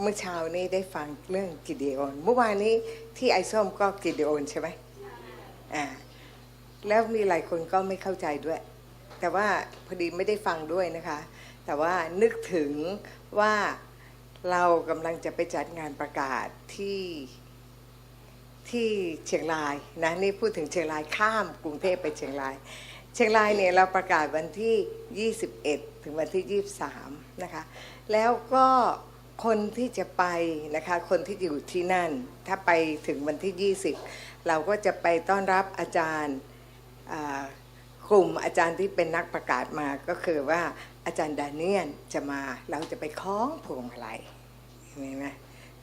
เมื่อเช้านี้ได้ฟังเรื่องกิเดโอนเมื่อวานนี้ที่ไอส้มก็กิเดโอนใช่ไหมอ่าแล้วมีหลายคนก็ไม่เข้าใจด้วย แต่ว่าพอดีไม่ได้ฟังด้วยนะคะ แต่ว่านึกถึงว่าเรากำลังจะไปจัดงานประกาศที่ที่เชียงรายนะนี่พูดถึงเชียงรายข้ามกรุงเทพไปเชียงราย เชียงรายเนี่ยเราประกาศวันที่ 21 ถึงวันที่ 23 นะคะ แล้วก็ คนที่จะไปนะคะ คนที่อยู่ที่นั่น ถ้าไปถึงวันที่ 20 เราก็จะไปต้อนรับอาจารย์กลุ่มอาจารย์ที่เป็นนักประกาศมาก็คือว่าอาจารย์ดาเนียนจะมาเราจะไปคล้องพวงมาลัยเห็นไหม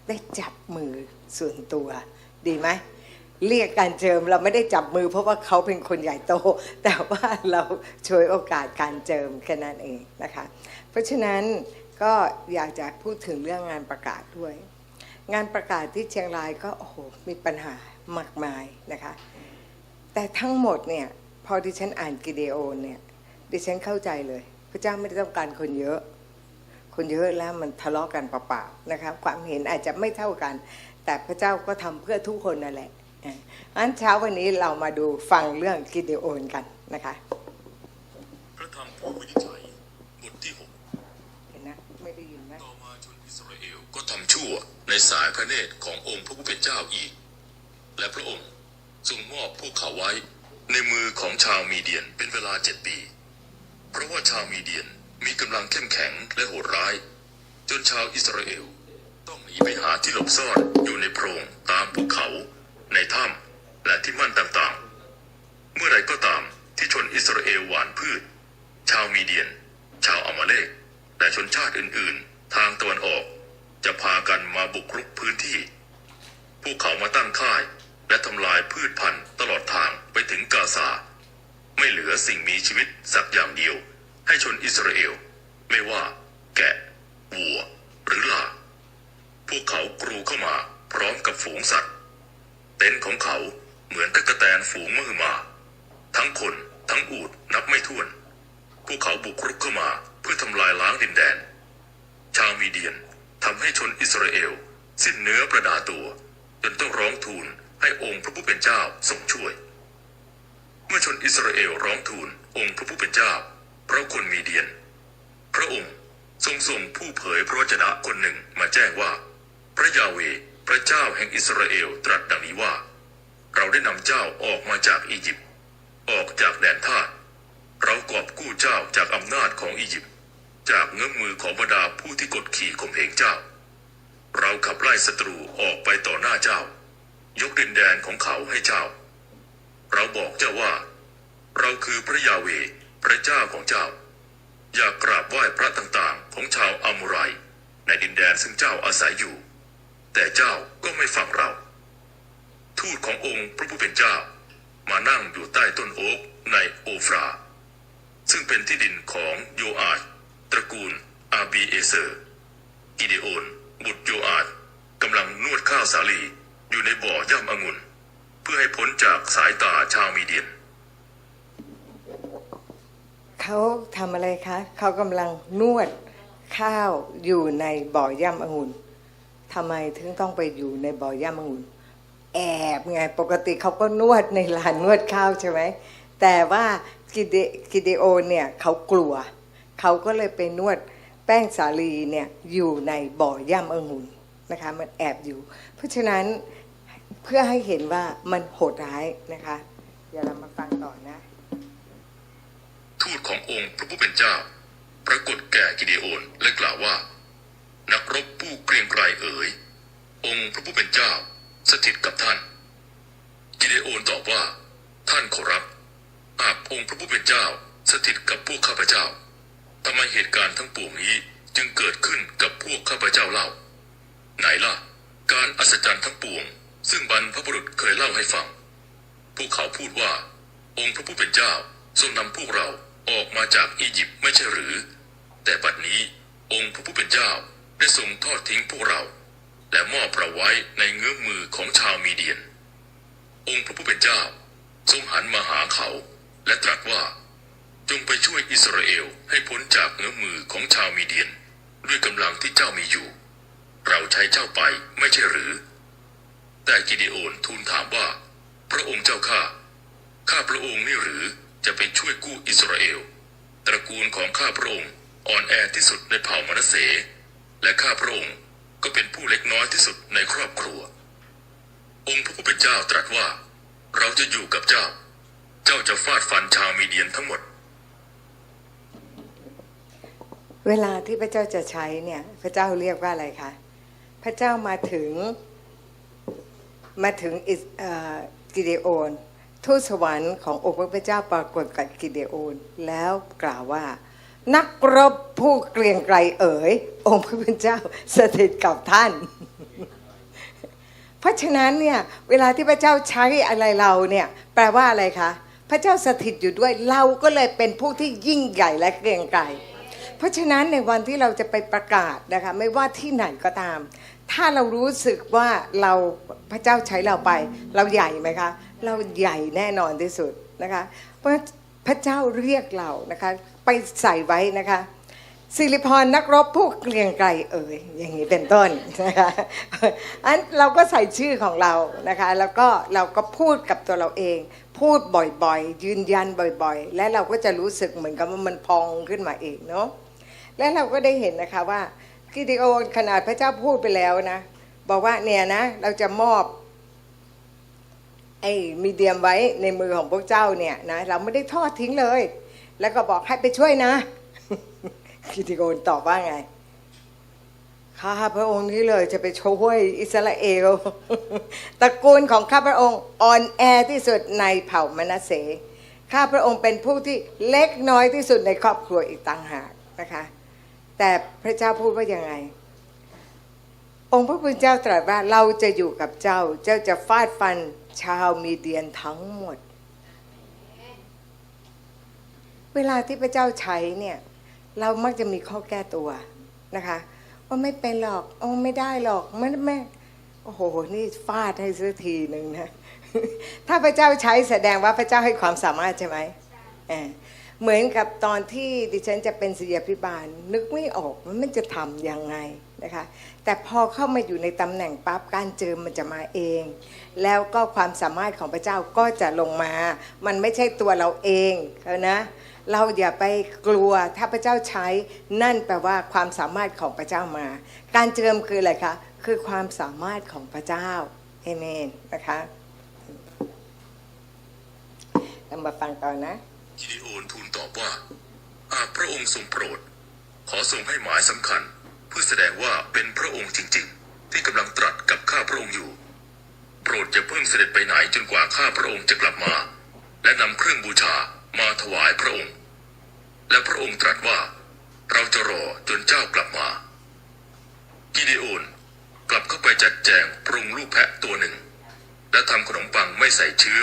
ได้จับมือส่วนตัวดีไหมเรียกการเจิมเราไม่ได้จับมือ เพราะว่าเขาเป็นคนใหญ่โต แต่ว่าเราช่วยโอกาสการเจิมแค่นั้นเองนะคะ เพราะฉะนั้นก็อยากจะพูดถึงเรื่องงานประกาศด้วย งานประกาศที่เชียงรายก็โอ้โหมีปัญหามากมายนะคะ แต่ทั้งหมดเนี่ยพอดิฉันอ่านกิเดโอนเนี่ยดิฉันเข้าใจเลย พระเจ้าไม่ได้ต้องการคนเยอะ คนเยอะแล้วมันทะเลาะกันเปล่าๆนะคะความเห็นอาจจะไม่เท่ากัน แต่พระเจ้าก็ทำเพื่อทุกคนนั่นแหละงั้นเช้าวันนี้เรามาดูฟังเรื่องกิเดโอนกันนะคะ พระธรรมผู้วินิจฉัยบทที่หก เห็นนะไม่ได้ยินนะ ต่อมาชนอิส ราเอลก็ทำชั่วในสายพระเนตรขององค์พระผู้เป็นเจ้าอีก และพระองค์ทรงมอบพวกเขาไว้ ในมือของชาวมีเดียนเป็นเวลาเจ็ดปี เพราะว่าชาวมีเดียนมีกำลังเข้มแข็งและโหดร้าย จนชาวอิสราเอลต้องหนีไปหาที่หลบซ่อนอยู่ในโพรงตามภูเขาในถ้ำและที่มั่นต่างๆ เมื่อใดก็ตามที่ชนอิสราเอลหวานพืช ชาวมีเดียน ชาวอามาเลกและชนชาติอื่น ๆ ทางตะวันออก จะพากันมาบุกรุกพื้นที่ พวกเขามาตั้งค่าย และทำลายพืชพันธุ์ตลอดทางไปถึงกาซา ไม่เหลือสิ่งมีชีวิตสักอย่างเดียว ให้ชนอิสราเอล ไม่ว่า แกะวัว หรือลา พวกเขากรูเข้ามาพร้อมกับฝูงสัตว์ เต็นท์ของเขาเหมือนตะกะแตนฝูงมือมา ทั้งคนทั้งอูดนับไม่ถ้วน พวกเขาบุกรุกเข้ามาเพื่อทำลายล้างดินแดน ชาวมีเดียน ทำให้ชนอิสราเอล สิ้นเนื้อประดาตัว จนต้องร้องทูลให้องค์พระผู้เป็นเจ้าทรงช่วย เมื่อชนอิสราเอลร้องทูลองค์พระผู้เป็นเจ้า เพราะคนมีเดียน พระองค์ทรงส่งผู้เผยพระวจนะคนหนึ่งมาแจ้งว่า พระยาเวพระเจ้าแห่งอิสราเอลตรัสดังนี้ว่า เราได้นำเจ้าออกมาจากอียิปต์ออกจากแดนทาสเรากอบกู้เจ้าจากอำนาจของอียิปต์ จากเงื้อมือของบรรดาผู้ที่กดขี่ข่มเหงเจ้า เราขับไล่ศัตรูออกไปต่อหน้าเจ้า ยกดินแดนของเขาให้เจ้า เราบอกเจ้าว่า เราคือพระยาเวพระเจ้าของเจ้า อย่ากราบไหว้พระต่างๆของชาวอามูไร ในดินแดนซึ่งเจ้าอาศัยอยู่ แต่เจ้าก็ไม่ฟังเรา ทูตขององค์พระผู้เป็นเจ้า มานั่งอยู่ใต้ต้นโอ๊กในโอฟรา ซึ่งเป็นที่ดินของโยอาช ตระกูลอาบีเอเซอร์กิเดโอน บุตรโยอาชกำลังนวดข้าวสาลีอยู่ในบ่อย่ำองุ่นเพื่อให้พ้นจากสายตาชาวมีเดียน เขาทำอะไรคะ เขากำลังนวดข้าวอยู่ในบ่อย่ำองุ่นทำไมถึงต้องไปอยู่ในบ่อย่ำองุ่นแอบไงปกติเขาก็นวดในลานนวดข้าวใช่ไหมแต่ว่ากิเดกิเดโอเนี่ยเขากลัว เขาก็เลยไปนวดแป้งสาลีเนี่ยอยู่ในบ่อย่ำองุ่นนะคะมันแอบอยู่ เพราะฉะนั้นเพื่อให้เห็นว่ามันโหดร้ายนะคะเดี๋ยวเรามาฟังต่อนะ ทูตขององค์พระผู้เป็นเจ้า ปรากฏแก่กิเดโอนและกล่าวว่า นักรบผู้เกรียงไกรเอ๋ย องค์พระผู้เป็นเจ้า สถิตกับท่าน กิเดโอนตอบว่า ท่านขอรับหากองค์พระผู้เป็นเจ้า สถิตกับพวกข้าพเจ้า ทำไมเหตุการณ์ทั้งปวงนี้จึงเกิดขึ้นกับพวกข้าพเจ้าเล่า ไหนล่ะ การอัศจรรย์ทั้งปวง ซึ่งบรรพบุรุษเคยเล่าให้ฟัง พวกเขาพูดว่า องค์พระผู้เป็นเจ้าทรงนำพวกเราออกมาจากอียิปต์ไม่ใช่หรือ แต่บัดนี้องค์พระผู้เป็นเจ้าได้ทรงทอดทิ้งพวกเรา และมอบเราไว้ในเงื้อมมือของชาวมีเดียน องค์พระผู้เป็นเจ้า ทรงหันมาหาเขา และตรัสว่า งไปช่วยอิสราเอลให้พ้นจากเงื้อมือของชาวมีเดียน ด้วยกำลังที่เจ้ามีอยู่ เราใช้เจ้าไปไม่ใช่หรือ แต่กิเดโอนทูลถามว่า พระองค์เจ้าข้าข้าพระองค์นี่หรือจะไปช่วยกู้อิสราเอล ตระกูลของข้าพระองค์อ่อนแอที่สุดในเผ่ามนัสเส และข้าพระองค์ก็เป็นผู้เล็กน้อยที่สุดในครอบครัว องค์พระผู้เป็นเจ้าตรัสว่า เราจะอยู่กับเจ้า เจ้าจะฟาดฟันชาวมีเดียนทั้งหมด เวลาที่พระเจ้าจะใช้เนี่ย พระเจ้าเรียกว่าอะไรคะพระเจ้ามาถึงมาถึงกิเดโอนทูตสวรรค์ขององค์พระเจ้าปรากฏกับกิเดโอนแล้วกล่าวว่า นักรบผู้เกรียงไกรเอ๋ย องค์พระผู้เป็นเจ้าสถิตกับท่าน เพราะฉะนั้นเนี่ยเวลาที่พระเจ้าใช้อะไรเราเนี่ยแปลว่าอะไรคะพระเจ้าสถิตอยู่ด้วยเราก็เลยเป็นผู้ที่ยิ่งใหญ่และเกรียงไกร ราะฉะนั้นในวันที่เราจะไปประกาศนะคะไม่ว่าที่ไหนก็ตาม ถ้าเรารู้สึกว่าเราพระเจ้าใช้เราไป เราใหญ่ไหมคะ เราใหญ่แน่นอนที่สุดนะคะ เพราะพระเจ้าเรียกเรานะคะ ไปใส่ไว้นะคะสิริพรนักรบผู้เกรียงไกรเอ่ยอย่างนี้เป็นต้นนะคะอันเราก็ใส่ชื่อของเรานะคะ แล้วก็เราก็พูดกับตัวเราเอง พูดบ่อยๆ ยืนยันบ่อยๆ และเราก็จะรู้สึกเหมือนกับว่ามันพองขึ้นมาเองเนาะ และเราก็ได้เห็นนะคะว่ากิดิโอนขนาดพระเจ้าพูดไปแล้วนะ บอกว่าเนี่ยนะ เราจะมอบไอ้มีเดียมไว้ในมือของพวกเจ้าเนี่ยนะเราไม่ได้ทอดทิ้งเลย แล้วก็บอกให้ไปช่วยนะกิติโกนตอบว่าไงข้าพระองค์นี้เลยจะไปช่วยอิสราเอลตระกูลของข้าพระองค์อ่อนแอที่สุดในเผ่ามนัสเสข้าพระองค์เป็นผู้ที่เล็กน้อยที่สุดในครอบครัวอีกต่างหากนะคะ แต่พระเจ้าพูดว่ายังไง องค์พระผู้เป็นเจ้าตรัสว่าเราจะอยู่กับเจ้า เจ้าจะฟาดฟันชาวมีเดียนทั้งหมด เวลาที่พระเจ้าใช้เนี่ย เรามักจะมีข้อแก้ตัวนะคะว่าไม่เป็นหรอกโอ้ไม่ได้หรอกไม่ไม่โอ้โห นี่ฟาดให้สักทีหนึ่งนะ ถ้าพระเจ้าใช้แสดงว่าพระเจ้าให้ความสามารถใช่ไหม เหมือนกับตอนที่ดิฉันจะเป็นศิษยาพิบาล นึกไม่ออกว่ามันจะทำยังไงนะคะแต่พอเข้ามาอยู่ในตำแหน่งปั๊บการเจิมมันจะมาเอง แล้วก็ความสามารถของพระเจ้าก็จะลงมา มันไม่ใช่ตัวเราเองนะเราอย่าไปกลัวถ้าพระเจ้าใช้นั่นแปลว่าความสามารถของพระเจ้ามา การเจิมคืออะไรคะคือความสามารถของพระเจ้าเอเมนนะคะเรามาฟังต่อนะ กิดิโอนทูลตอบว่าหากพระองค์ทรงโปรด ขอทรงให้หมายสำคัญ เพื่อแสดงว่าเป็นพระองค์จริง ๆ ที่กำลังตรัสกับข้าพระองค์อยู่ โปรดอย่าเพิ่งเสด็จไปไหนจนกว่าข้าพระองค์จะกลับมา และนำเครื่องบูชามาถวายพระองค์ และพระองค์ตรัสว่า เราจะรอจนเจ้ากลับมา กิเดโอนกลับเข้าไปจัดแจงปรุงลูกแพะตัวหนึ่ง และทำขนมปังไม่ใส่เชื้อ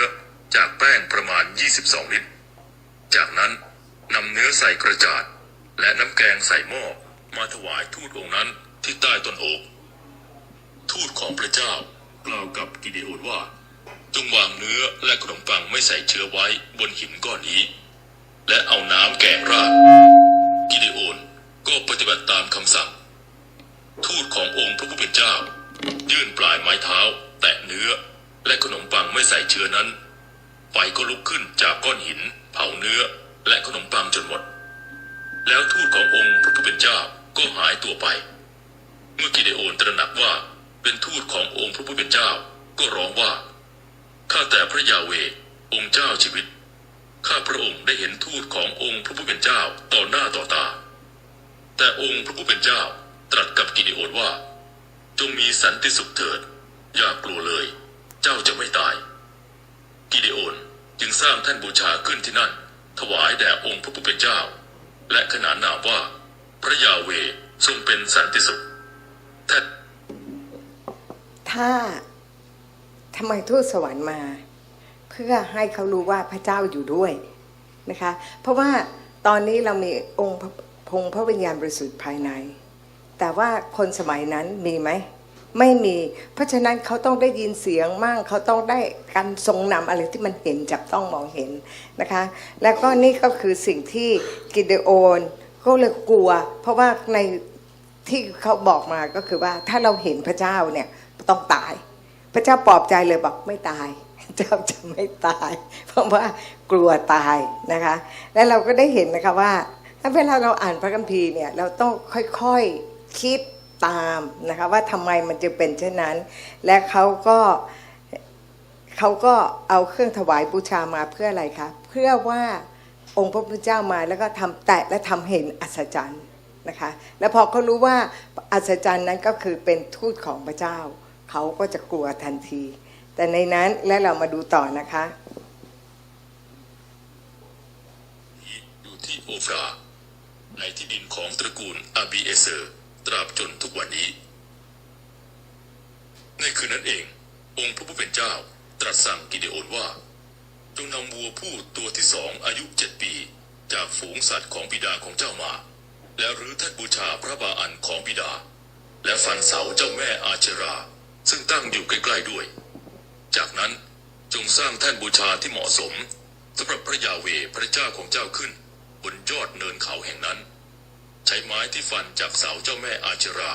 จากแป้งประมาณ 22 ลิตร จากนั้นนำเนื้อใส่กระจาด และน้ำแกงใส่หม้อมาถวายทูตองค์นั้นที่ใต้ต้นโอกทูตของพระเจ้ากล่าวกับกิเดโอนว่า จงวางเนื้อและขนมปังไม่ใส่เชื้อไว้บนหินก้อนนี้ และเอาน้ำแกงราดกิเดโอนก็ปฏิบัติตามคำสั่ง ทูตขององค์พระผู้เป็นเจ้า ยื่นปลายไม้เท้า แตะเนื้อ และขนมปังไม่ใส่เชื้อนั้นไฟก็ลุกขึ้นจากก้อนหิน เผาเนื้อและขนมปังจนหมด แล้วทูตขององค์พระผู้เป็นเจ้าก็หายตัวไป เมื่อกิเดโอนตระหนักว่าเป็นทูตขององค์พระผู้เป็นเจ้าก็ร้องว่าข้าแต่พระยาเวองค์เจ้าชีวิตข้าพระองค์ได้เห็นทูตขององค์พระผู้เป็นเจ้าต่อหน้าต่อตา แต่องค์พระผู้เป็นเจ้าตรัสกับกิเดโอนว่า จงมีสันติสุขเถิด อย่ากลัวเลย เจ้าจะไม่ตาย กิเดโอน จึงสร้างแท่านบูชาขึ้นที่นั่น ถวายแด่องค์พระผู้เป็นเจ้า และขนานนามว่า พระยาเวทรงเป็นสันติสุขท่นถ้าทำไมทูตสวรรค์มา เพื่อให้เขารู้ว่าพระเจ้าอยู่ด้วยนะคะ เพราะว่าตอนนี้เรามีองค์พระพงพระวิญญาณบริสุทธิ์ภายใน แต่ว่าคนสมัยนั้นมีไหม ไม่มี เพราะฉะนั้นเขาต้องได้ยินเสียงมั่งเขาต้องได้การทรงนำอะไรที่มันเห็นจับต้องมองเห็นนะคะ แล้วก็นี่ก็คือสิ่งที่กิเดโอนก็เลยกลัว เพราะว่าในที่เขาบอกมาก็คือว่าถ้าเราเห็นพระเจ้าเนี่ยต้องตาย พระเจ้าปลอบใจเลยบอกไม่ตายเจ้าจะไม่ตาย เพราะว่ากลัวตายนะคะ และเราก็ได้เห็นนะคะว่าถ้าเวลาเราอ่านพระคัมภีร์เนี่ยเราต้องค่อยๆคิด ตามนะคะว่าทำไมมันจึงเป็นเช่นนั้น และเขาก็เขาก็เอาเครื่องถวายบูชามาเพื่ออะไรคะเพื่อว่าองค์พระพุทธเจ้ามาแล้วก็ทำแตะและทำเห็นอัศจรรย์นะคะแล้วพอเขารู้ว่าอัศจรรย์นั้นก็คือเป็นทูตของพระเจ้า เขาก็จะกลัวทันที แต่ในนั้นและเรามาดูต่อนะคะอยู่ที่โอฟราในที่ดินของตระกูลอาบีเอเซอร์ ตราบจนทุกวันนี้ ในคืนนั้นเอง องค์พระผู้เป็นเจ้าตรัสสั่งกิเดโอนว่าจงนำวัวผู้ตัวที่สองอายุเจ็ดปี จากฝูงสัตว์ของบิดาของเจ้ามา แล้วรื้อแท่นบูชาพระบาอันของบิดา และฟันเสาเจ้าแม่อาเชรา ซึ่งตั้งอยู่ใกล้ๆด้วย จากนั้นจงสร้างแท่นบูชาที่เหมาะสมสำหรับพระยาเวพระเจ้าของเจ้าขึ้น บนยอดเนินเขาแห่งนั้น ใช้ไม้ที่ฟันจากเสาเจ้าแม่อาเชรา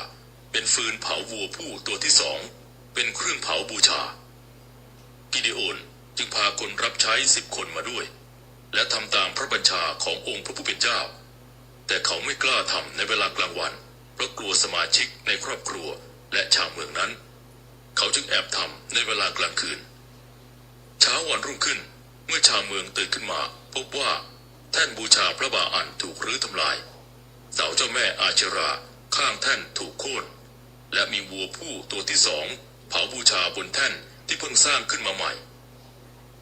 เป็นฟืนเผาวัวผู้ตัวที่สอง เป็นเครื่องเผาบูชา กิเดโอนจึงพาคนรับใช้สิบคนมาด้วย และทำตามพระบัญชาขององค์พระผู้เป็นเจ้า แต่เขาไม่กล้าทำในเวลากลางวัน เพราะกลัวสมาชิกในครอบครัวและชาวเมืองนั้น เขาจึงแอบทำในเวลากลางคืน เช้าวันรุ่งขึ้น เมื่อชาวเมืองตื่นขึ้นมา พบว่าแท่นบูชาพระบาอันถูกรื้อทำลาย เสาเจ้าแม่อาชราข้างแท่นถูกโค่นและมีวัวผู้ตัวที่สองเผาบูชาบนแท่นที่เพิ่งสร้างขึ้นมาใหม่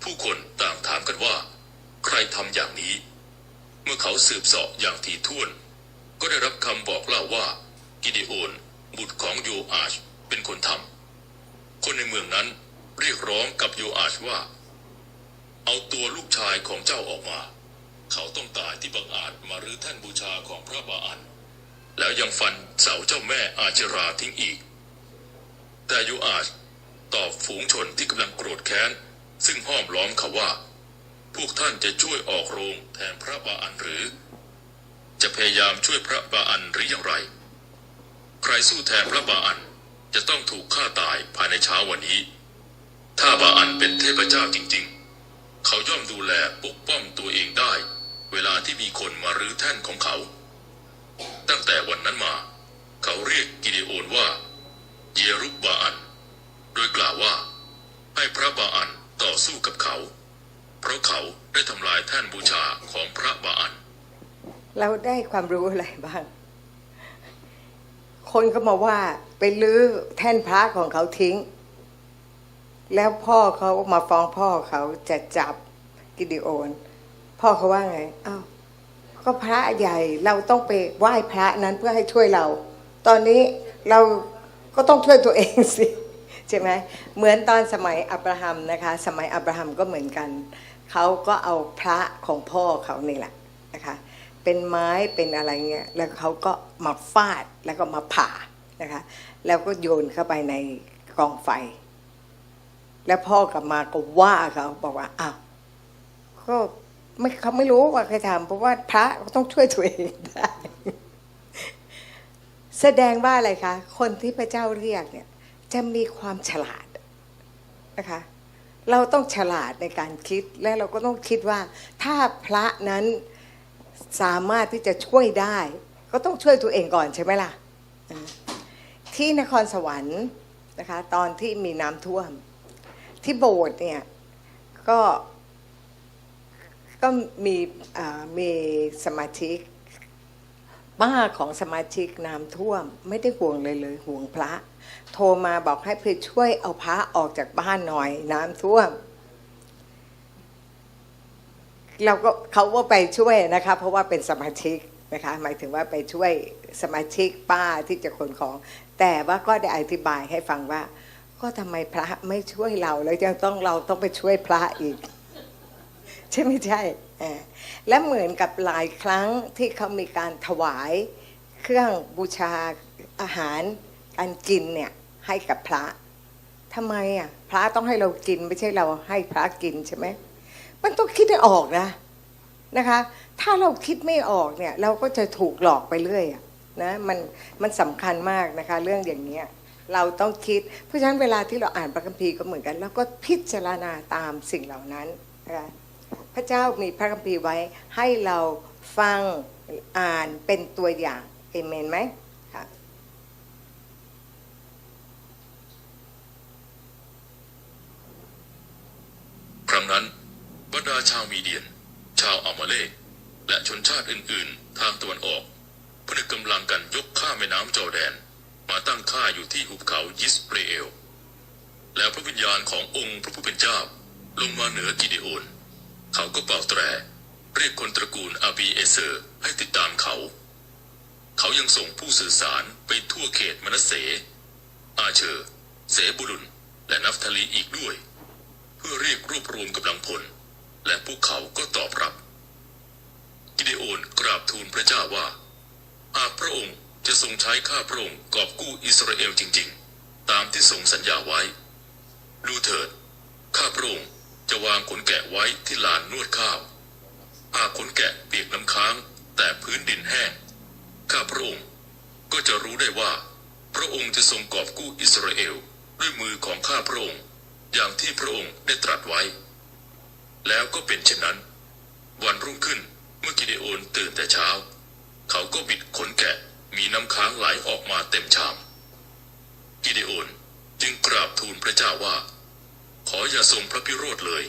ผู้คนต่างถามกันว่า ใครทำอย่างนี้ เมื่อเขาสืบเสาะอย่างถี่ถ้วน ก็ได้รับคำบอกเล่าว่า กิเดโอนบุตรของโยอาชเป็นคนทำคนในเมืองนั้นเรียกร้องกับโยอาชว่า เอาตัวลูกชายของเจ้าออกมา เขาต้องตายที่บังอาจมารื้อแท่นบูชาของพระบาอัน แล้วยังฟันเสาเจ้าแม่อาเจราทิ้งอีก แต่โยอาชตอบฝูงชนที่กำลังโกรธแค้น ซึ่งห้อมล้อมเขาว่า พวกท่านจะช่วยออกโรงแทนพระบาอันหรือ จะพยายามช่วยพระบาอันหรืออย่างไร ใครสู้แทนพระบาอันจะต้องถูกฆ่าตายภายในเช้าวันนี้ ถ้าบาอันเป็นเทพเจ้าจริง ๆ เขาย่อมดูแลปกป้องตัวเองได้ เวลาที่มีคนมารื้อแท่นของเขา ตั้งแต่วันนั้นมา เขาเรียกกิเดโอนว่า เยรุบบาอัน โดยกล่าวว่า ให้พระบาอันต่อสู้กับเขา เพราะเขาได้ทำลายแท่นบูชาของพระบาอัน เราได้ความรู้อะไรบ้าง คนก็มาว่าไปลื้อแท่นพระของเขาทิ้ง แล้วพ่อเขามาฟ้องพ่อเขาจะจับกิดิโอน พ่อเขาว่าไงอ้าวก็พระใหญ่เราต้องไปไหว้พระนั้นเพื่อให้ช่วยเรา ตอนนี้เราก็ต้องช่วยตัวเองสิใช่ไหมเหมือนตอนสมัยอับราฮัมนะคะ สมัยอับราฮัมก็เหมือนกันเขาก็เอาพระของพ่อเขานี่แหละนะคะเป็นไม้เป็นอะไรเงี้ยแล้วเขาก็มาฟาดแล้วก็มาผ่านะคะ แล้วก็โยนเข้าไปในกองไฟ แล้วพ่อกลับมาก็ว่าเขาบอกว่าอ้าวก็ ไม่เขาไม่รู้ว่าใครทำเพราะว่าพระก็ต้องช่วยตัวเองได้ แสดงว่าอะไรคะ คนที่พระเจ้าเรียกเนี่ย จะมีความฉลาดนะคะ เราต้องฉลาดในการคิดและเราก็ต้องคิดว่า ถ้าพระนั้นสามารถที่จะช่วยได้ ก็ต้องช่วยตัวเองก่อนใช่ไหมล่ะ ที่นครสวรรค์นะคะ ตอนที่มีน้ำท่วม ที่โบสถ์เนี่ยก็ ก็มีอ่ามีสมาชิกป้าของสมาชิกน้ำท่วม ไม่ได้ห่วงเลยเลยห่วงพระ โทรมาบอกให้ไปช่วยเอาพระออกจากบ้านหน่อย น้ำท่วม เราก็เขาก็ไปช่วยนะคะ เพราะว่าเป็นสมาชิกนะคะ หมายถึงว่าไปช่วยสมาชิกป้าที่จะขนของ แต่ว่าก็ได้อธิบายให้ฟังว่า ก็ทำไมพระไม่ช่วยเราแล้วยังต้องเราต้องไปช่วยพระอีก ใช่ไม่ใช่และเหมือนกับหลายครั้งที่เขามีการถวายเครื่องบูชาอาหารการกินเนี่ยให้กับพระทำไมอะพระต้องให้เรากินไม่ใช่เราให้พระกินใช่ไหมมันต้องคิดให้ออกนะนะคะ ถ้าเราคิดไม่ออกเนี่ยเราก็จะถูกหลอกไปเรื่อยนะมันมันสำคัญมากนะคะเรื่องอย่างนี้เราต้องคิด เพราะฉะนั้นเวลาที่เราอ่านพระคัมภีร์ก็เหมือนกัน แล้วก็พิจารณาตามสิ่งเหล่านั้นนะคะ พระเจ้ามีพระคัมภีร์ไว้ให้เราฟังอ่านเป็นตัวอย่างเอเมนไหมค่ะครั้งนั้นบรรดาชาวมีเดียน ชาวอามาเลกและชนชาติอื่น ๆ ทางตะวันออกพนึกกำลังกันยกข้ามแม่น้ำจอแดน มาตั้งค่าอยู่ที่หุบเขายิสเปรเอล แล้วพระวิญญาณขององค์พระผู้เป็นเจ้า ลงมาเหนือกิเดโอน เขาก็เป่าแตร เรียกคนตระกูลอาบีเอเซอร์ให้ติดตามเขา เขายังส่งผู้สื่อสารไปทั่วเขตมนัสเส อาเชอร์ เสบุลุน และนัฟทาลีอีกด้วย เพื่อเรียกรวบรวมกำลังพล และพวกเขาก็ตอบรับกิเดโอนกราบทูลพระเจ้าว่า หากพระองค์จะทรงใช้ข้าพระองค์กอบกู้อิสราเอลจริง ๆ ตามที่ทรงสัญญาไว้ ดูเถิด ข้าพระองค์ จะวางขนแกะไว้ที่ลานนวดข้าว หากขนแกะเปียกน้ำค้าง แต่พื้นดินแห้ง ข้าพระองค์ก็จะรู้ได้ว่า พระองค์จะทรงกอบกู้อิสราเอลด้วยมือของข้าพระองค์ อย่างที่พระองค์ได้ตรัสไว้ แล้วก็เป็นเช่นนั้น วันรุ่งขึ้นเมื่อกิเดโอนตื่นแต่เช้า เขาก็บิดขนแกะมีน้ำค้างไหลออกมาเต็มชาม กิเดโอนจึงกราบทูลพระเจ้าว่า ขออย่าทรงพระพิโรธเลย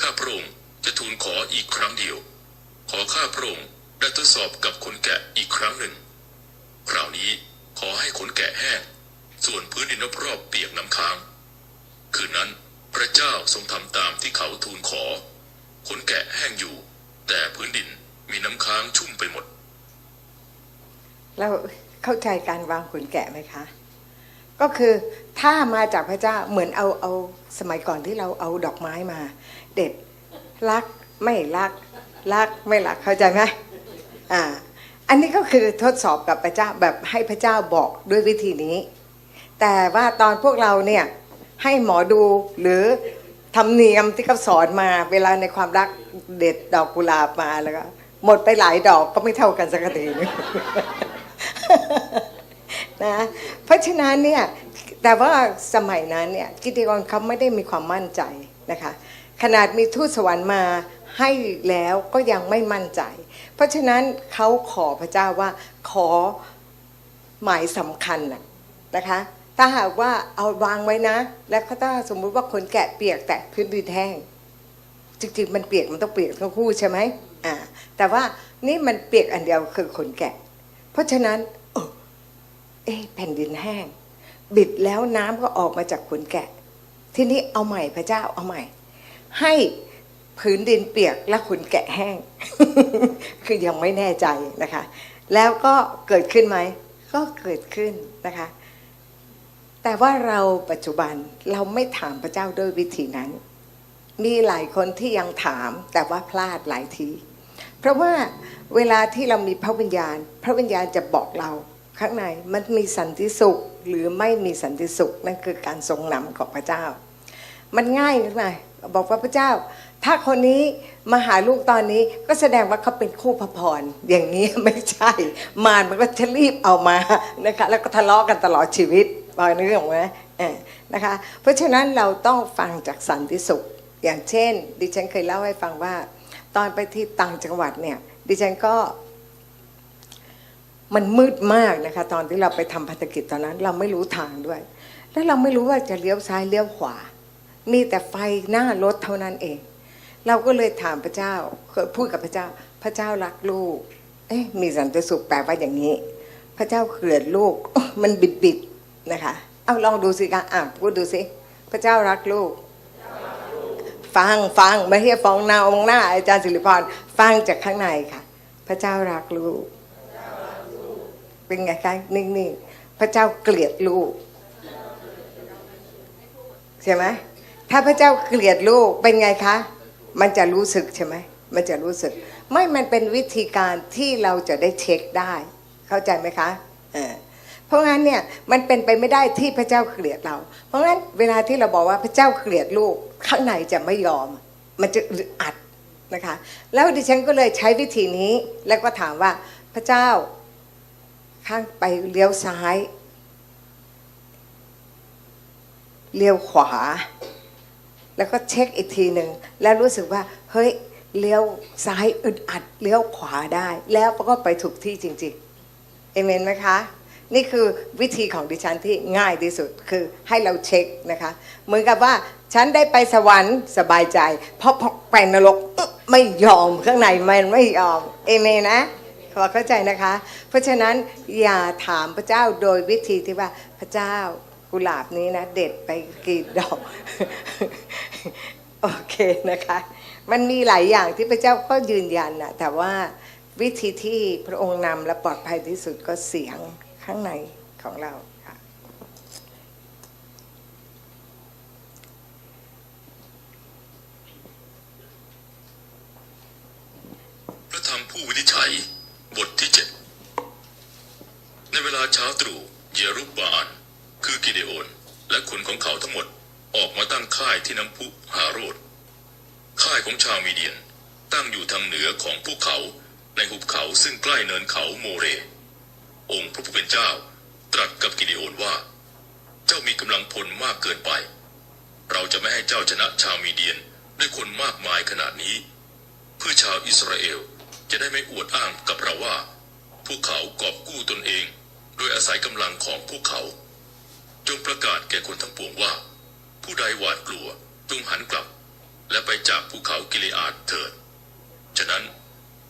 ข้าพระองค์จะทูลขออีกครั้งเดียว ขอข้าพระองค์ได้ทดสอบกับขนแกะอีกครั้งหนึ่ง คราวนี้ขอให้ขนแกะแห้ง ส่วนพื้นดินรอบๆเปียกน้ำค้าง คืนนั้นพระเจ้าทรงทำตามที่เขาทูลขอ ขนแกะแห้งอยู่ แต่พื้นดินมีน้ำค้างชุ่มไปหมด แล้วเข้าใจการวางขนแกะไหมคะ ก็คือถ้ามาจากพระเจ้าเหมือนเอาเอาสมัยก่อนที่เราเอาดอกไม้มา เด็ดรักไม่รัก รักไม่รักเข้าใจไหมอ่าอันนี้ก็คือทดสอบกับพระเจ้าแบบให้พระเจ้าบอกด้วยวิธีนี้ แต่ว่าตอนพวกเราเนี่ยให้หมอดูหรือธรรมเนียมที่เขาสอนมาเวลาในความรักเด็ดดอกกุหลาบมาแล้วก็หมดไปหลายดอกก็ไม่เท่ากันสักทีนึง นะเพราะฉะนั้นเนี่ยแต่ว่าสมัยนั้นเนี่ยกิติกรเขาไม่ได้มีความมั่นใจนะคะขนาดมีทูตสวรรค์มาให้แล้วก็ยังไม่มั่นใจ เพราะฉะนั้นเขาขอพระเจ้าว่าขอหมายสำคัญนะนะคะถ้าหากว่าเอาวางไว้นะ แล้วถ้าสมมุติว่าขนแกะเปียกแต่พื้นดินแห้งจริงๆมันเปียกมันต้องเปียกทั้งคู่ใช่ไหมอ่าแต่ว่านี่มันเปียกอันเดียวคือขนแกะ เพราะฉะนั้น ออเอ๊ะแผ่นดินแห้ง บิดแล้วน้ำก็ออกมาจากขนแกะ ทีนี้เอาใหม่พระเจ้าเอาใหม่ ให้ผืนดินเปียกและขนแกะแห้ง คือยังไม่แน่ใจนะคะ แล้วก็เกิดขึ้นไหม ก็เกิดขึ้นนะคะ แต่ว่าเราปัจจุบันเราไม่ถามพระเจ้าด้วยวิธีนั้น มีหลายคนที่ยังถามแต่ว่าพลาดหลายที เพราะว่าเวลาที่เรามีพระวิญญาณ พระวิญญาณจะบอกเรา ข้างในมันมีสันติสุขหรือไม่มีสันติสุขนั่นคือการทรงนำของพระเจ้า มันง่ายขึ้นมาบอกว่าพระเจ้า ถ้าคนนี้มาหาลูกตอนนี้ก็แสดงว่าเขาเป็นคู่พระพรอย่างนี้ไม่ใช่ มารมันก็จะรีบเอามานะคะแล้วก็ทะเลาะกันตลอดชีวิตพอนึกออกไหมเออนะคะเพราะฉะนั้นเราต้องฟังจากสันติสุข อย่างเช่น ดิฉันเคยเล่าให้ฟังว่า ตอนไปที่ต่างจังหวัดเนี่ยดิฉันก็ มันมืดมากนะคะ ตอนที่เราไปทำภารกิจตอนนั้น เราไม่รู้ทางด้วย แล้วเราไม่รู้ว่าจะเลี้ยวซ้ายเลี้ยวขวา มีแต่ไฟหน้ารถเท่านั้นเอง เราก็เลยถามพระเจ้าเคยพูดกับพระเจ้า พระเจ้ารักลูก เอ๊ะมีสันติสุขแปลว่าอย่างนี้ พระเจ้าเกลียดลูกมันบิดบิดๆนะคะ เอาลองดูสิคะอะพูดดูสิพระเจ้ารักลูก ฟังฟังไม่ใช่ฟองนาองหน้าอาจารย์สิริพรฟังจากข้างในค่ะ พระเจ้ารักลูก เป็นไงคะนิ่งๆพระเจ้าเกลียดลูกใช่ไหมถ้าพระเจ้าเกลียดลูกเป็นไงคะ มันจะรู้สึกใช่ไหมมันจะรู้สึก ไม่มันเป็นวิธีการที่เราจะได้เช็คได้ เข้าใจไหมคะเออเพราะงั้นเนี่ยมันเป็นไปไม่ได้ที่พระเจ้าเกลียดเรา เพราะงั้นเวลาที่เราบอกว่าพระเจ้าเกลียดลูกข้างในจะไม่ยอม มันจะอึดอัดนะคะ แล้วดิฉันก็เลยใช้วิธีนี้แล้วก็ถามว่าพระเจ้า ข้างไปเลี้ยวซ้าย เลี้ยวขวา แล้วก็เช็คอีกทีหนึ่ง แล้วรู้สึกว่า เฮ้ย เลี้ยวซ้ายอึดอัด เลี้ยวขวาได้ แล้วก็ไปถูกที่จริงๆ เอเมนไหมคะ นี่คือวิธีของดิฉันที่ง่ายที่สุด คือให้เราเช็คนะคะ เหมือนกับว่าฉันได้ไปสวรรค์สบายใจ เพราะพอไปนรกไม่ยอมข้างในมันไม่ยอม เอเมนนะ ขอเข้าใจนะคะ เพราะฉะนั้นอย่าถามพระเจ้าโดยวิธีที่ว่าพระเจ้ากุหลาบนี้นะเด็ดไปกี่ดอก โอเคนะคะ มันมีหลายอย่างที่พระเจ้าก็ยืนยันนะแต่ว่าวิธีที่พระองค์นำและปลอดภัยที่สุดก็เสียงข้างในของเราค่ะพระธรรมผู้วินิจฉัย บทที่เจ็ดในเวลาเช้าตรู่เยรุบาล คือกิเดโอน และคนของเขาทั้งหมดออกมาตั้งค่ายที่น้ำพุฮาโรด ค่ายของชาวมีเดียน ตั้งอยู่ทางเหนือของภูเขาในหุบเขาซึ่งใกล้เนินเขาโมเร องค์พระผู้เป็นเจ้า ตรัสกับกิเดโอนว่า เจ้ามีกำลังพลมากเกินไป เราจะไม่ให้เจ้าชนะชาวมีเดียนด้วยคนมากมายขนาดนี้ เพื่อชาวอิสราเอล จะได้ไม่อวดอ้างกับเราว่า พวกเขากอบกู้ตนเอง โดยอาศัยกำลังของพวกเขา จงประกาศแก่คนทั้งปวงว่า ผู้ใดหวาดกลัวจงหันกลับ และไปจากภูเขากิเลอาดเถิด ฉะนั้น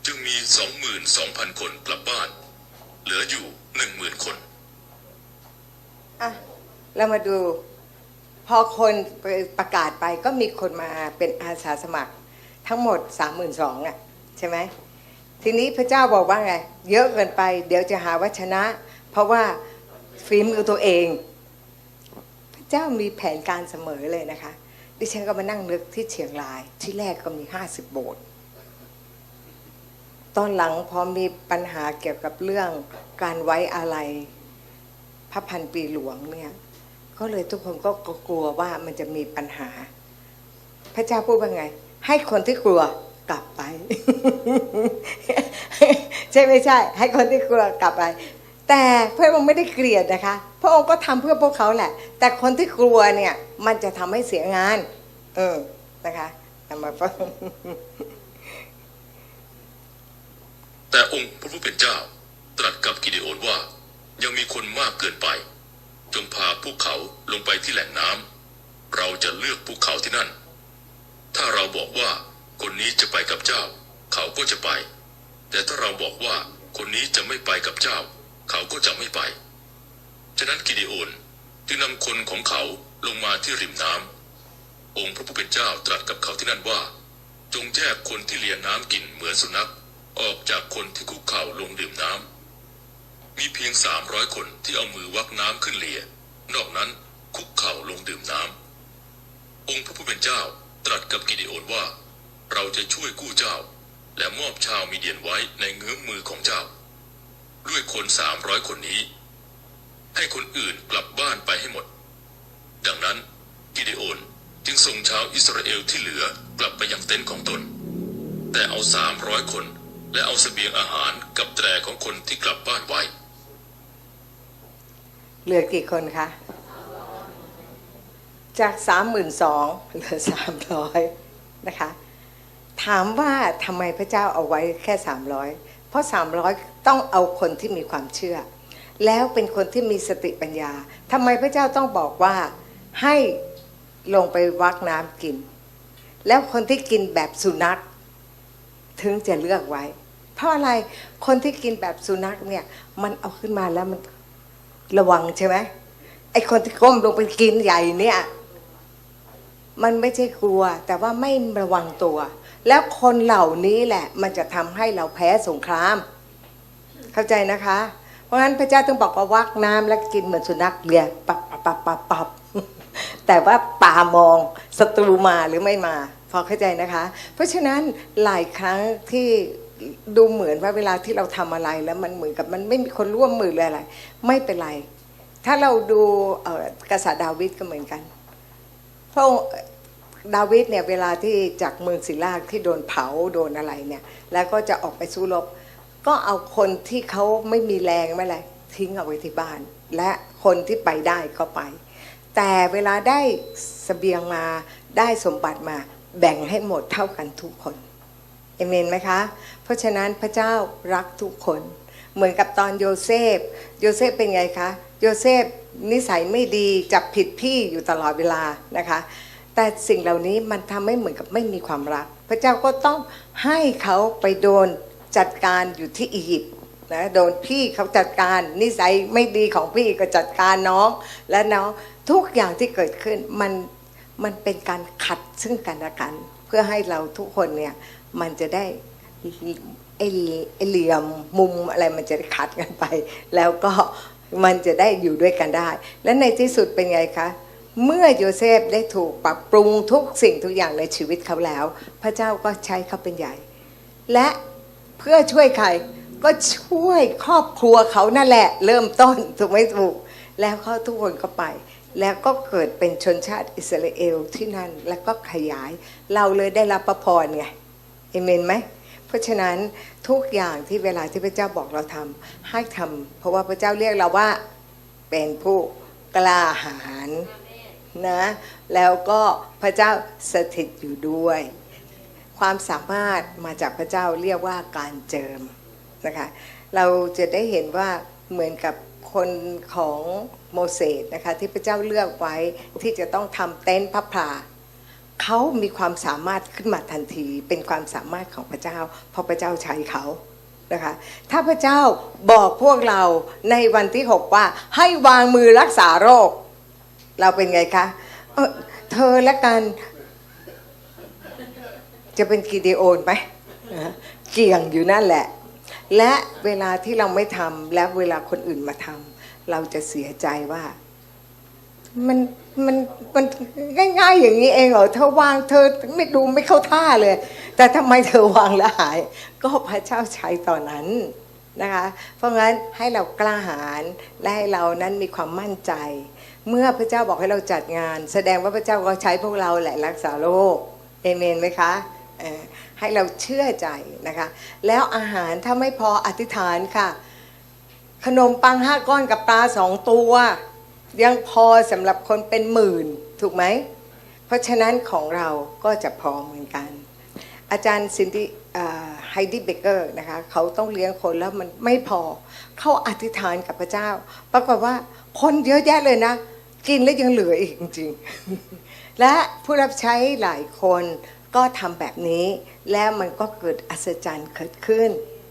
จึงมีสองหมื่นสองพันคนกลับบ้าน เหลืออยู่หนึ่งหมื่นคน อะ เรามาดู พอคนปประกาศไปก็มีคนมาเป็นอาสาสมัคร ทั้งหมดสามหมื่นสองอะ ใช่ไหม ทีนี้พระเจ้าบอกว่าไง เยอะเกินไป เดี๋ยวจะหาว่าชนะ เพราะว่าฝีมือตัวเอง พระเจ้ามีแผนการเสมอเลยนะคะ ดิฉันก็มานั่งนึกที่เชียงราย ที่แรกก็มีห้าสิบโบสถ์ตอนหลังพอมีปัญหาเกี่ยวกับเรื่องการไว้อะไรพระพันปีหลวงเนี่ยก็เลยทุกคนก็กลัวว่ามันจะมีปัญหา พระเจ้าพูดว่าไง ให้คนที่กลัว กลับไป ใช่ไม่ใช่ ให้คนที่กลัวกลับไป แต่พระองค์ไม่ได้เกลียดนะคะ พระองค์ก็ทำเพื่อพวกเขาแหละ แต่คนที่กลัวเนี่ยมันจะทำให้เสียงาน เออนะคะเอามาฟังแต่องค์พระผู้เป็นเจ้า ตรัสกับกิเดโอนว่า ยังมีคนมากเกินไป จงพาพวกเขาลงไปที่แหล่งน้ำเราจะเลือกภูเขาที่นั่น ถ้าเราบอกว่า คนนี้จะไปกับเจ้า เขาก็จะไป แต่ถ้าเราบอกว่าคนนี้จะไม่ไปกับเจ้า เขาก็จะไม่ไป ฉะนั้นกิเดโอนจึงนำคนของเขาลงมาที่ริมน้ำองค์พระผู้เป็นเจ้าตรัสกับเขาที่นั่นว่า จงแยกคนที่เลียน้ำกินเหมือนสุนัข ออกจากคนที่คุกเข่าลงดื่มน้ำมีเพียงสามร้อยคนที่เอามือวักน้ำขึ้นเลีย นอกนั้นคุกเข่าลงดื่มน้ำองค์พระผู้เป็นเจ้าตรัสกับกิเดโอนว่า เราจะช่วยกู้เจ้า และมอบชาวมีเดียนไว้ในเงื้อมมือของเจ้า ด้วยคนสามร้อยคนนี้ ให้คนอื่นกลับบ้านไปให้หมด ดังนั้นกิเดโอนจึงส่งชาวอิสราเอลที่เหลือกลับไปยังเต็นท์ของตน แต่เอาสามร้อยคนและเอาเสบียงอาหารกับแตรของคนที่กลับบ้านไว้ เหลือกี่คนคะ จากสามหมื่นสองเหลือสามร้อยนะคะ ถามว่าทำไมพระเจ้าเอาไว้แค่สามร้อยเพราะสามร้อยต้องเอาคนที่มีความเชื่อ แล้วเป็นคนที่มีสติปัญญาทำไมพระเจ้าต้องบอกว่าให้ลงไปวักน้ำกิน แล้วคนที่กินแบบสุนัข ถึงจะเลือกไว้ เพราะอะไรคนที่กินแบบสุนัขเนี่ยมันเอาขึ้นมาแล้วมันระวังใช่ไหมไอคนที่ก้มลงไปกินใหญ่เนี่ย มันไม่ใช่กลัว แต่ว่าไม่ระวังตัว แล้วคนเหล่านี้แหละมันจะทำให้เราแพ้สงคราม เข้าใจนะคะ เพราะฉะนั้นพระเจ้าต้องบอกว่าวักน้ำแล้วกินเหมือนสุนัขเลียปับปับปับปับปับแต่ว่าตามองศัตรูมาหรือไม่มาพอเข้าใจนะคะ เพราะฉะนั้นหลายครั้งที่ดูเหมือนว่าเวลาที่เราทำอะไรแล้วมันเหมือนกับมันไม่มีคนร่วมมือเลยอะไร ไม่เป็นไร ถ้าเราดูกษัตริย์ดาวิดก็เหมือนกันพระองค์ ดาวิดเนี่ยเวลาที่จากเมืองศิลาที่โดนเผาโดนอะไรเนี่ยแล้วก็จะออกไปสู้รบ ก็เอาคนที่เขาไม่มีแรงไม่อะไรทิ้งเอาไว้ที่บ้าน และคนที่ไปได้ก็ไป แต่เวลาได้สเสบียงมาได้สมบัติมาแบ่งให้หมดเท่ากันทุกคนเอเมนไหมคะ เพราะฉะนั้นพระเจ้ารักทุกคนเหมือนกับตอนโยเซฟ โยเซฟเป็นไงคะ โยเซฟนิสัยไม่ดีจับผิดพี่อยู่ตลอดเวลานะคะ แต่สิ่งเหล่านี้มันทำให้เหมือนกับไม่มีความรัก พระเจ้าก็ต้องให้เขาไปโดนจัดการอยู่ที่อียิปต์นะโดนพี่เขาจัดการนิสัยไม่ดีของพี่ก็จัดการน้องและน้องทุกอย่างที่เกิดขึ้นมันมันเป็นการขัดซึ่งกันและกัน เพื่อให้เราทุกคนเนี่ยมันจะได้ไอ้เหลี่ยมมุมอะไรมันจะขัดกันไป แล้วก็มันจะได้อยู่ด้วยกันได้ และในที่สุดเป็นไงคะ เมื่อโยเซฟได้ถูกปรับปรุงทุกสิ่งทุกอย่างในชีวิตเขาแล้ว พระเจ้าก็ใช้เขาเป็นใหญ่ และเพื่อช่วยใครก็ช่วยครอบครัวเขานั่นแหละ เริ่มต้นถูกไหมถูก แล้วเขาทุกคนก็ไป แล้วก็เกิดเป็นชนชาติอิสราเอลที่นั่นแล้วก็ขยายเราเลยได้รับประพรไงเอเมนไหมเพราะฉะนั้นทุกอย่างที่เวลาที่พระเจ้าบอกเราทำให้ทำเพราะว่าพระเจ้าเรียกเราว่าเป็นผู้กล้าหาญ นะแล้วก็พระเจ้าสถิตอยู่ด้วย ความสามารถมาจากพระเจ้าเรียกว่าการเจิมนะคะเราจะได้เห็นว่าเหมือนกับคนของโมเสสนะคะที่พระเจ้าเลือกไว้ที่จะต้องทำเต็นท์พระพลาเขามีความสามารถขึ้นมาทันทีเป็นความสามารถของพระเจ้า เพราะพระเจ้าใช้เขานะคะถ้าพระเจ้าบอกพวกเราในวันที่ 6 ว่าให้วางมือรักษาโรค เราเป็นไงคะเออเธอและกัน จะเป็นกิเดโอนไหมเกี่ยงอยู่นั่นแหละ และเวลาที่เราไม่ทำและเวลาคนอื่นมาทำเราจะเสียใจว่า มันมันมันง่าย ๆ อย่างนี้เองเหรอเธอวางเธอไม่ดูไม่เข้าท่าเลย แต่ทำไมเธอวางแล้วหาย ก็พระเจ้าใช้ตอนนั้นนะคะ เพราะงั้นให้เรากล้าหาญและให้เรานั้นมีความมั่นใจ เมื่อพระเจ้าบอกให้เราจัดงาน แสดงว่าพระเจ้าก็ใช้พวกเราแหละรักษาโรคเอเมนไหมคะให้เราเชื่อใจนะคะ แล้วอาหารถ้าไม่พออธิษฐานค่ะ ขนมปังห้าก้อนกับปลาสองตัว ยังพอสำหรับคนเป็นหมื่นถูกไหม เพราะฉะนั้นของเราก็จะพอเหมือนกัน อาจารย์ซินดี้ไฮดี้เบเกอร์นะคะเขาต้องเลี้ยงคนแล้วมันไม่พอเขาอธิษฐานกับพระเจ้า ปรากฏว่า คนเยอะแยะเลยนะ กินแล้วยังเหลืออีกจริงๆ และผู้รับใช้หลายคนก็ทำแบบนี้ แล้วมันก็เกิดอัศจรรย์เกิดขึ้น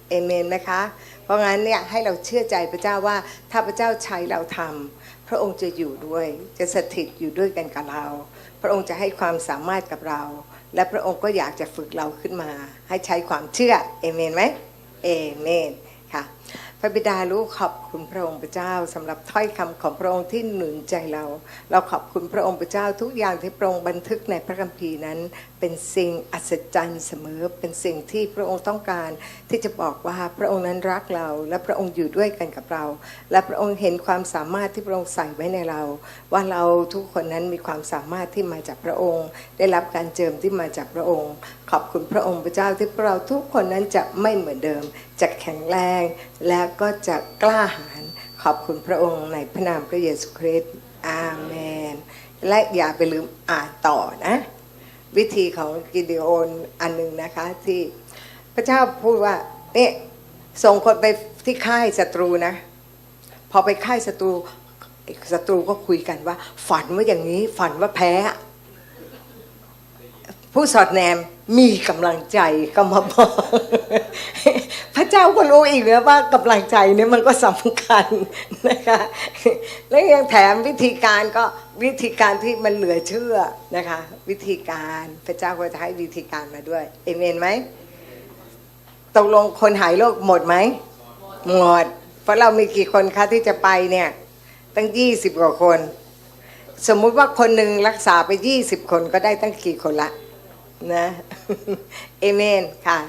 เอเมนไหมคะ เพราะงั้นเนี่ยให้เราเชื่อใจพระเจ้าว่าถ้าพระเจ้าใช้เราทำพระองค์จะอยู่ด้วย จะสถิตอยู่ด้วยกันกับเรา พระองค์จะให้ความสามารถกับเรา และพระองค์ก็อยากจะฝึกเราขึ้นมา ให้ใช้ความเชื่อเอเมนไหมเอเมน พระบิดาลูกขอบคุณพระองค์พระเจ้าสำหรับถ้อยคำของพระองค์ที่หนุนใจเรา เราขอบคุณพระองค์พระเจ้าทุกอย่างที่พระองค์บันทึกในพระคัมภีร์นั้น เป็นสิ่งอัศจรรย์เสมอ เป็นสิ่งที่พระองค์ต้องการที่จะบอกว่าพระองค์นั้นรักเรา และพระองค์อยู่ด้วยกันกับเรา และพระองค์เห็นความสามารถที่พระองค์ใส่ไว้ในเรา ว่าเราทุกคนนั้นมีความสามารถที่มาจากพระองค์ ได้รับการเจิมที่มาจากพระองค์ ขอบคุณพระองค์พระเจ้าที่พวกเราทุกคนนั้นจะไม่เหมือนเดิม จะแข็งแรง และก็จะกล้าหาญขอบคุณพระองค์ในพระนามพระเยซูคริสต์อาเมน และอย่าไปลืมอ่านต่อนะ วิธีของกิเดโอนอันหนึ่งนะคะที่พระเจ้าพูดว่าเนี่ยส่งคนไปที่ค่ายศัตรูนะ พอไปค่ายศัตรูศัตรูก็คุยกันว่า ฝันว่าอย่างนี้ฝันว่าแพ้ ผู้สอดแนม มีกำลังใจก็มาบอกพระเจ้าก็รู้อีกนะว่ากำลังใจเนี่ยมันก็สำคัญนะคะ แล้วยังแถมวิธีการก็วิธีการที่มันเหลือเชื่อนะคะ วิธีการพระเจ้าก็จะให้วิธีการมาด้วยเอเมนไหมตกลงคนหายโรคหมดไหมหมด เพราะเรามีกี่คนคะที่จะไปเนี่ย ตั้งยี่สิบกว่าคน สมมุติว่าคนหนึ่งรักษาไปยี่สิบคนก็ได้ตั้งกี่คนละ นะ เอเมนค่ะ